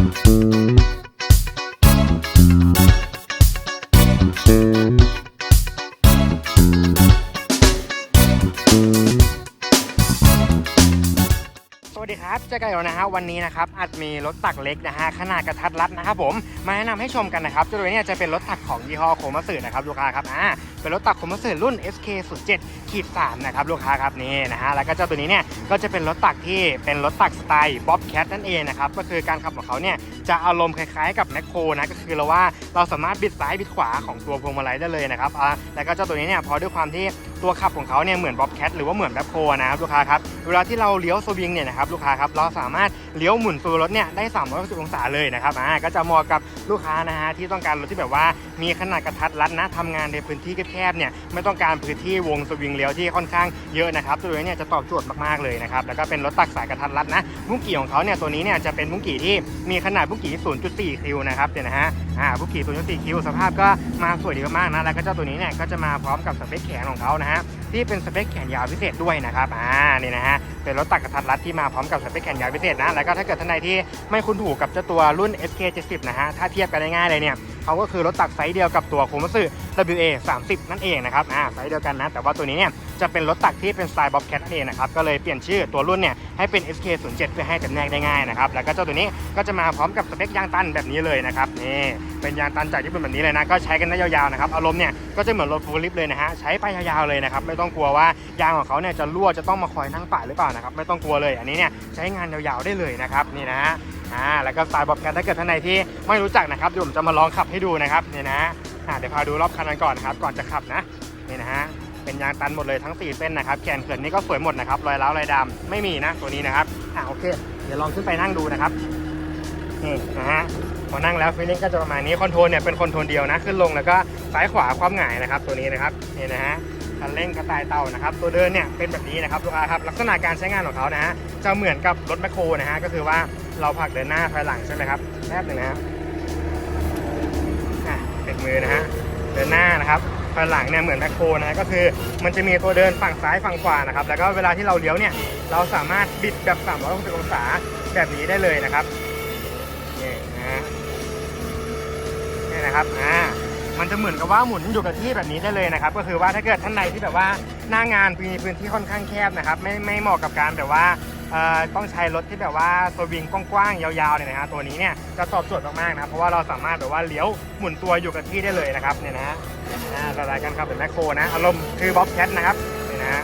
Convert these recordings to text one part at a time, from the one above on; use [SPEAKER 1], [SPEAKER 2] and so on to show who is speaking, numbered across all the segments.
[SPEAKER 1] ส วัสดีครับเจอกันอีกแล้วนะฮะวันนี้นะครับอาจมีรถตักเล็กนะฮะขนาดกระทัดรัดนะครับผมมาแนะนำให้ชมกันนะครับเจ้าตัวนี้จะเป็นรถตักของยี่ห้อโคมัสึนะครับลูกค้าครับอ่าเป็นรถตักโคมัสึรุ่น SK 0 7ขีด3นะครับลูกค้าครับนี่นะฮะแล้วก็เจ้าตัวนี้เนี่ยก็จะเป็นรถตักที่เป็นรถตักสไตล์บ๊อบแคทนั่นเองนะครับก็คือการขับของเขาเนี่ยจะอารมณ์คล้ายๆกับแมคโครนะก็คือเราว่าเราสามารถบิดซ้ายบิดขวาของตัวพวงมาลัยได้เลยนะครับอ่าแล้วก็เจ้าตัวนี้เนี่ยพอด้วยความที่ตัวขับของเขาเนี่ยเหมือนบ๊อบแคทหรือว่าเหมือนแมคโครนะครับลูกค้าครับเวลาที่เราเลี้ยวสวิงเนี่ยนะครับลูกค้าครับเราสามารถเลี้ยวหมุนตัวรถเนี่ยได้ 360 องศาเลยนะครับอ่าก็จะเหมาะกับลูกค้านะฮะที่ต้องการรถที่แบบว่ามีขนาดกระทัดรัดนะทำงานในพื้นที่แคบๆเนี่ยไม่ต้องการพื้นที่วงสวิงเลี้ยวที่ค่อนข้างเยอะนะครับตัวนี้เนี่ยจะตอบโจทย์มากๆเลยนะครับแล้วก็เป็นรถตักสายกระทัดรัดนะบุ้งกี่ของเขาเนี่ยตัวนี้เนี่ยจะเป็นบุ้งกี่ที่มีขนาดบุ้งกี่0.4คิวนะครับเดี๋ยวนะฮะ อ่าบุ้งกี่0.4คิวสภาพก็มาสวยดีมากๆนะแล้วก็เจ้าตัวนี้เนี่ยก็จะมาพร้อมกับสเปคแขนของเขานะฮะที่เป็นสเปคแขนยาวพิเศษด้วยนะครับอ่านี่นะฮะเป็นรถตักกระทัดรัดที่มาพร้อมกับสเปคแขนยาวพิเศษนะแล้วก็ถ้าเกิดท่านใดที่ไม่คุ้นถูกกับเจ้าตัวรุ่น SK 70 นะฮะถ้าเทียบกันง่ายๆเลยเนี่ยเขาก็คือรถตักไซส์เดียวกับตัวโคมัสึ WA 30 นั่นเองนะครับอ่าไซส์เดียวกันนะแต่ว่าตัวนี้เนี่ย จะเป็นรถตักที่เป็นสไตล์บ๊อบแคทนั่นเองนะครับก็เลยเปลี่ยนชื่อตัวรุ่นเนี่ยให้เป็น SK 07 เพื่อให้จำแนกได้ง่ายนะครับแล้วก็เจ้าตัวนี้ก็จะมาพร้อมกับสเปคยางตันแบบนี้เลยนะครับนี่เป็นยางตันจากญี่ปุ่นแบบนี้เลยนะก็ใช้กันได้ยาวๆนะครับอารมณ์เนี่ยก็จะเหมือนรถฟูลิฟเลยนะฮะใช้ไปยาวๆเลยนะครับไม่ต้องกลัวว่ายางของเขาเนี่ยจะรั่วจะต้องมาคอยนั่งป่าหรือเปล่านะครับไม่ต้องกลัวเลยอันนี้เนี่ยใช้งานยาวๆได้เลยนะครับนี่นะฮะอ่าแล้วก็สไตล์บอบแคทถ้าเกิดท่านใดที่ไม่รู้จักนะครับเดี๋ยวผมจะมาลองขับให้ดูนะครับนี่นะอ่าเดี๋ยวพาดูรอบคันกันก่อนนะครับก่อนจะขับนะนี่นะฮะ เป็นยางตันหมดเลยทั้ง 4 เส้นนะครับแขนเขินนี่ก็สวยหมดนะครับรอยร้าวรอยดำไม่มีนะตัวนี้นะครับอ่าโอเค เดี๋ยวลองขึ้นไปนั่งดูนะครับนี่นะฮะพอนั่งแล้วฟีลิ่งก็จะประมาณนี้คอนโทรลเนี่ยเป็นคอนโทรลเดียวนะขึ้นลงแล้วก็ซ้ายขวาความหงายนะครับตัวนี้นะครับนี่นะฮะคันเร่งกระต่ายเต่านะครับตัวเดินเนี่ยเป็นแบบนี้นะครับลูกค้าครับลักษณะการใช้งานของเขานะฮะจะเหมือนกับรถแมคโครนะฮะก็คือว่าเราผลักเดินหน้าถอยหลังใช่ไหมครับแป๊บหนึ่งนะฮะอะเบรกมือนะฮะเดินหน้านะครับ ถอยหลังเนี่ยเหมือนแมคโครนะก็คือมันจะมีตัวเดินฝั่งซ้ายฝั่งขวานะครับแล้วก็เวลาที่เราเลี้ยวเนี่ยเราสามารถบิดแบบ 360 องศาแบบนี้ได้เลยนะครับนี่นะฮะนี่นะครับอ่ามันจะเหมือนกับว่าหมุนอยู่กับที่แบบนี้ได้เลยนะครับ ก็คือว่าถ้าเกิดท่านใดที่แบบว่าหน้างานมีพื้นที่ค่อนข้างแคบนะครับ ไม่ไม่เหมาะกับการแบบว่าต้องใช้รถที่แบบว่าสวิงกว้างๆยาวๆเนี่ยนะฮะตัวนี้เนี่ยจะตอบโจทย์มากๆนะเพราะว่าเราสามารถแบบว่าเลี้ยวหมุนตัวอยู่กับที่ได้เลยนะครับเนี่ยนะ อ่าสไตล์การขับเป็นแมคโครนะ อารมณ์คือบ๊อบแคทนะครับเนี่ยนะฮะ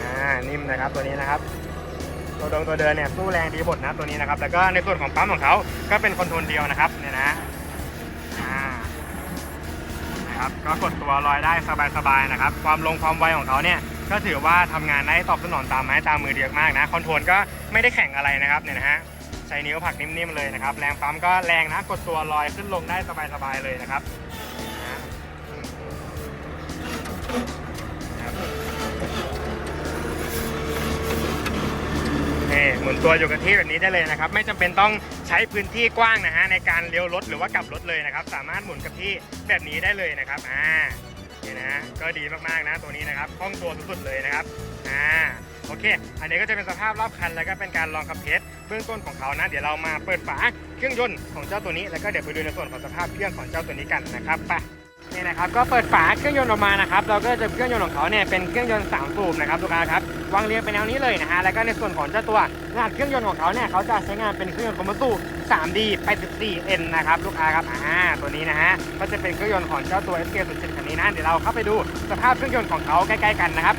[SPEAKER 1] อ่านิ่มนะครับตัวนี้นะครับ ตัวดงตัวเดินเนี่ยสู้แรงดีหมดนะตัวนี้นะครับ แล้วก็ในส่วนของปั๊มของเขาก็เป็นคอนโทรลเดียวนะครับเนี่ยนะอ่านะครับก็กดตัวลอยได้สบายๆนะครับ ความลงความไวของเขาเนี่ยก็ถือว่าทำงานได้ตอบสนองตามไม้ตามมือเดียกมากนะคอนโทรลก็ไม่ได้แข่งอะไรนะครับเนี่ยนะฮะใช้นิ้วผักนิ่มๆเลยนะครับ แรงปั๊มก็แรงนะกดตัวลอยขึ้นลงได้สบายๆเลยนะครับ นี่หมุนตัวอยู่กับที่แบบนี้ได้เลยนะครับ ไม่จำเป็นต้องใช้พื้นที่กว้างนะฮะในการเลี้ยวรถหรือว่ากลับรถเลยนะครับ สามารถหมุนกับที่แบบนี้ได้เลยนะครับอ่านี่นะฮะก็ดีมากๆนะตัวนี้นะครับคล่องตัวสุดๆเลยนะครับอ่าโอเค อันนี้ก็จะเป็นสภาพรอบคันแล้วก็เป็นการลองขับเทสเบื้องต้นของเขานะ เดี๋ยวเรามาเปิดฝาเครื่องยนต์ของเจ้าตัวนี้แล้วก็เดี๋ยวไปดูในส่วนของสภาพเครื่องของเจ้าตัวนี้กันนะครับไป นี่นะครับก็เปิดฝาเครื่องยนต์ออกมานะครับเราก็จะเครื่องยนต์ของเขาเนี่ยเป็นเครื่องยนต์3สูบนะครับลูกค้าครับวางเรียงเป็นแนวนี้เลยนะฮะแล้วก็ในส่วนของเจ้าตัวงานเครื่องยนต์ของเขาเนี่ยเขาจะใช้งานเป็นเครื่องยนต์คอมโบสู 3D 84N นะครับลูกค้าครับอ่าตัวนี้นะฮะก็จะเป็นเครื่องยนต์ของเจ้าตัว SK 0 7 คันนี้นะเดี๋ยวเราเข้าไปดูสภาพเครื่องยนต์ของเขาใกล้ ๆ กันนะครับ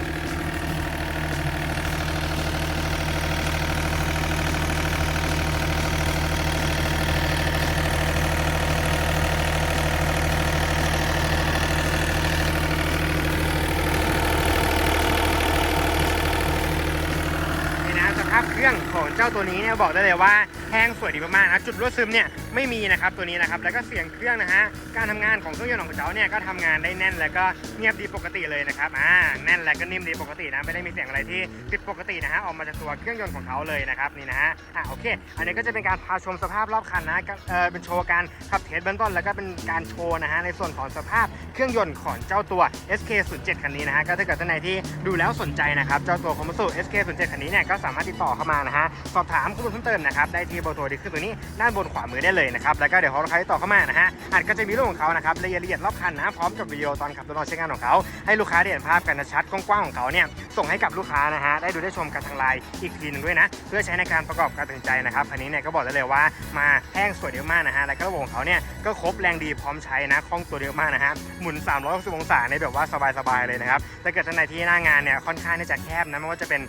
[SPEAKER 1] นี่นะสภาพเค รื่องของเจ้าตัวนี้เนี่ยบอกได้เลยว่า แห้งสวยดีมากๆนะจุดรั่วซึมเนี่ยไม่มีนะครับตัวนี้นะครับแล้วก็เสียงเครื่องนะฮะการทำงานของเครื่องยนต์ของเขาเนี่ยก็ทำงานได้แน่นแล้วก็เงียบดีปกติเลยนะครับอ่าแน่นและก็นิ่มดีปกตินะไม่ได้มีเสียงอะไรที่ผิดปกตินะฮะออกมาจากตัวเครื่องยนต์ของเขาเลยนะครับนี่นะฮะอ่าโอเค อันนี้ก็จะเป็นการพาชมสภาพรอบคันนะก็เออเป็นโชว์การขับเทสเบื้องต้นแล้วก็เป็นการโชว์นะฮะในส่วนของสภาพเครื่องยนต์ของเจ้าตัว SK 0 7 คันนี้นะฮะก็ถ้าเกิดท่านไหนที่ดูแล้วสนใจนะครับเจ้าตัวคอม s ู SK 0 7 คันนี้เนี่ยก็สามารถติดต่อเข้ามานะฮะสอบถามข้อมูลเพิ่มเติมนะครับได้ที่เบอร์โทรที่ขึ้นตัวนี้ด้านบนขวามือได้เลยนะครับแล้วก็เดี๋ยวพอลูกค้าที่ต่อเข้ามานะฮะอาจก็จะมีรูปของเขานะครับรายละเอียดรอบคันนะพร้อมกับวิดีโอตอนขับรถลองใช้งานของเขา ให้ลูกค้าได้เห็นภาพกันชัดกว้างๆของเขาเนี่ยส่งให้กับลูกค้านะฮะได้ดูได้ชมกันทางไลน์อีกทีหนึ่งด้วยนะ เพื่อใช้ในการประกอบการตัดสินใจนะครับคันนี้เนี่ยก็บอกได้เลยว่ามาแห้งสวยเยอะมากนะฮะแล้วก็ระบบของเขาเนี่ยก็ครบแรงดีพร้อมใช้นะคล่องตัวเยอะมากนะฮะหมุน 360 องศาในแบบว่าสบายๆเลยนะครับแต่เกิดท่านใดที่หน้างานเนี่ยค่อนข้างที่จะแคบนะไม่ว่าจะเป็น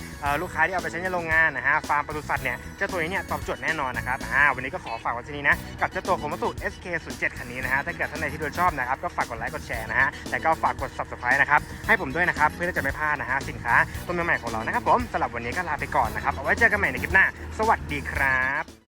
[SPEAKER 1] ลูกค้าที่เอาไปใช้ในโรงงานนะฮะฟาร์มปศุสัตว์เนี่ยเจ้าตัวนี้เนี่ยตอบโจทย์แน่นอนนะครับอ่าวันนี้ก็ขอฝากไว้ที่นี้นะ กับเจ้าตัวของมัสุ SK07 คันนี้นะฮะถ้าเกิดท่านใดที่ดูชอบนะครับก็ฝากกดไลค์กดแชร์นะฮะแล้วก็ฝากกด subscribe นะครับให้ผมด้วยนะครับเพื่อที่จะไม่พลาดนะฮะสินค้าตัวใหม่ๆของเรานะครับผมสำหรับวันนี้ก็ลาไปก่อนนะครับเอาไว้เจอกันใหม่ในคลิปหน้า สวัสดีครับ